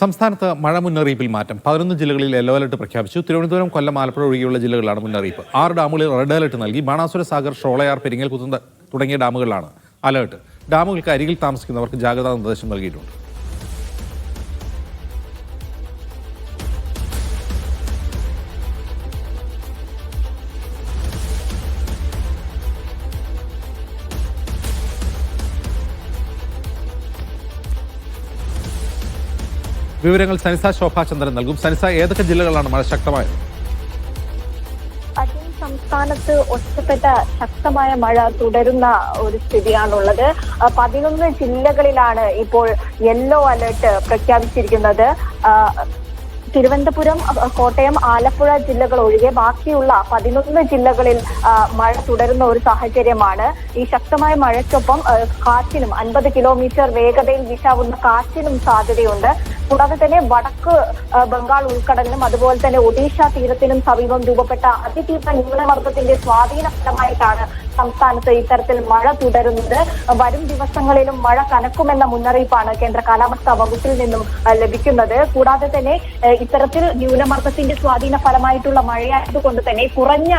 സംസ്ഥാനത്ത് മഴ മുന്നറിയിപ്പിൽ മാറ്റം. പതിനൊന്ന് ജില്ലകളിൽ യെല്ലോ അലർട്ട് പ്രഖ്യാപിച്ചു. തിരുവനന്തപുരം കൊല്ലം ആലപ്പുഴ ഒഴികെയുള്ള ജില്ലകളിലാണ് മുന്നറിയിപ്പ്. ആറ് ഡാമുകളിൽ റെഡ് അലർട്ട് നൽകി. ബാണാസുര സാഗർ ഷോളയാർ പെരിങ്ങൽ കുത്തുന്ന തുടങ്ങിയ ഡാമുകളിലാണ് അലേർട്ട്. ഡാമുകൾക്ക് അരികിൽ താമസിക്കുന്നവർക്ക് ജാഗ്രതാ നിർദ്ദേശം നൽകിയിട്ടുണ്ട്. വിവരങ്ങൾ സനിസ ശോഭാചന്ദ്രൻ നൽകും. സനിസ ഏതൊക്കെ ജില്ലകളാണ് മഴ ശക്തമായത്? സംസ്ഥാനത്ത് ഒറ്റപ്പെട്ട ശക്തമായ മഴ തുടരുന്ന ഒരു സ്ഥിതിയാണുള്ളത്. പതിനൊന്ന് ജില്ലകളിലാണ് ഇപ്പോൾ യെല്ലോ അലർട്ട് പ്രഖ്യാപിച്ചിരിക്കുന്നത്. തിരുവനന്തപുരം കോട്ടയം ആലപ്പുഴ ജില്ലകൾ ഒഴികെ ബാക്കിയുള്ള പതിനൊന്ന് ജില്ലകളിൽ മഴ തുടരുന്ന ഒരു സാഹചര്യമാണ്. ഈ ശക്തമായ മഴയ്ക്കൊപ്പം കാറ്റിനും അൻപത് കിലോമീറ്റർ വേഗതയിൽ വീശാവുന്ന കാറ്റിനും സാധ്യതയുണ്ട്. കൂടാതെ തന്നെ വടക്ക് ബംഗാൾ ഉൾക്കടലിനും അതുപോലെ തന്നെ ഒഡീഷ തീരത്തിനും സമീപം രൂപപ്പെട്ട അതിതീവ്ര ന്യൂനമർദ്ദത്തിന്റെ സ്വാധീന ഫലമായിട്ടാണ് സംസ്ഥാനത്ത് ഇത്തരത്തിൽ മഴ തുടരുന്നത്. വരും ദിവസങ്ങളിലും മഴ കനക്കുമെന്ന മുന്നറിയിപ്പാണ് കേന്ദ്ര കാലാവസ്ഥാ വകുപ്പിൽ നിന്നും ലഭിക്കുന്നത്. കൂടാതെ തന്നെ ഇത്തരത്തിൽ ന്യൂനമർദ്ദത്തിന്റെ സ്വാധീന ഫലമായിട്ടുള്ള മഴയായതുകൊണ്ട് തന്നെ കുറഞ്ഞ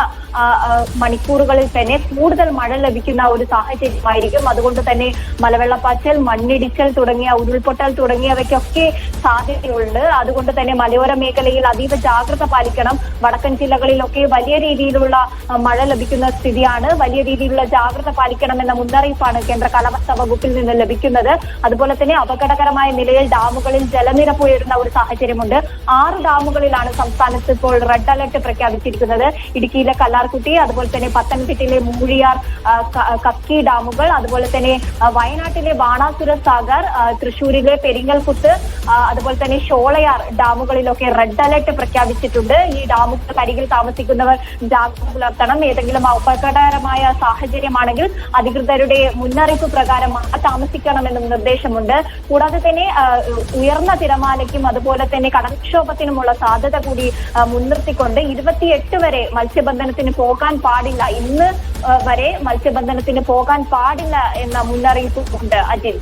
മണിക്കൂറുകളിൽ തന്നെ കൂടുതൽ മഴ ലഭിക്കുന്ന ഒരു സാഹചര്യമായിരിക്കും. അതുകൊണ്ട് തന്നെ മലവെള്ളപ്പാച്ചൽ മണ്ണിടിച്ചൽ തുടങ്ങിയ ഉരുൾപൊട്ടൽ തുടങ്ങിയവയ്ക്കൊക്കെ സാധ്യതയുണ്ട്. അതുകൊണ്ട് തന്നെ മലയോര മേഖലയിൽ അതീവ ജാഗ്രത പാലിക്കണം. വടക്കൻ ജില്ലകളിലൊക്കെ വലിയ രീതിയിലുള്ള മഴ ലഭിക്കുന്ന സ്ഥിതിയാണ്. വലിയ രീതിയിലുള്ള ജാഗ്രത പാലിക്കണമെന്ന മുന്നറിയിപ്പാണ് കേന്ദ്ര കാലാവസ്ഥാ വകുപ്പിൽ നിന്ന് ലഭിക്കുന്നത്. അതുപോലെ തന്നെ അപകടകരമായ നിലയിൽ ഡാമുകളിൽ ജലനിരപ്പ് ഉയരുന്ന ഒരു സാഹചര്യമുണ്ട്. ആറ് ഡാമുകളിലാണ് സംസ്ഥാനത്ത് ഇപ്പോൾ റെഡ് അലർട്ട് പ്രഖ്യാപിച്ചിരിക്കുന്നത്. ഇടുക്കിയിലെ കല്ലാർകുട്ടി അതുപോലെ തന്നെ പത്തനംതിട്ടയിലെ മൂഴിയാർ കക്കി ഡാമുകൾ അതുപോലെ തന്നെ വയനാട്ടിലെ ബാണാസുര സാഗർ തൃശൂരിലെ പെരിങ്ങൽകുത്ത് അതുപോലെ തന്നെ ഷോളയാർ ഡാമുകളിലൊക്കെ റെഡ് അലർട്ട് പ്രഖ്യാപിച്ചിട്ടുണ്ട്. ഈ ഡാമുകൾ അരികിൽ താമസിക്കുന്നവർ ജാഗ്രത പുലർത്തണം. ഏതെങ്കിലും അപകടകരമായ സാഹചര്യമാണെങ്കിൽ അധികൃതരുടെ മുന്നറിയിപ്പ് പ്രകാരം താമസിക്കണമെന്നും നിർദ്ദേശമുണ്ട്. കൂടാതെ തന്നെ ഉയർന്ന തിരമാലയ്ക്കും അതുപോലെ തന്നെ കടൽക്ഷോഭത്തിനുമുള്ള സാധ്യത കൂടി മുൻനിർത്തിക്കൊണ്ട് ഇരുപത്തിയെട്ട് വരെ മത്സ്യബന്ധനത്തിന് പോകാൻ പാടില്ല. ഇന്ന് വരെ മത്സ്യബന്ധനത്തിന് പോകാൻ പാടില്ല എന്ന മുന്നറിയിപ്പ് ഉണ്ട്. അജിൽ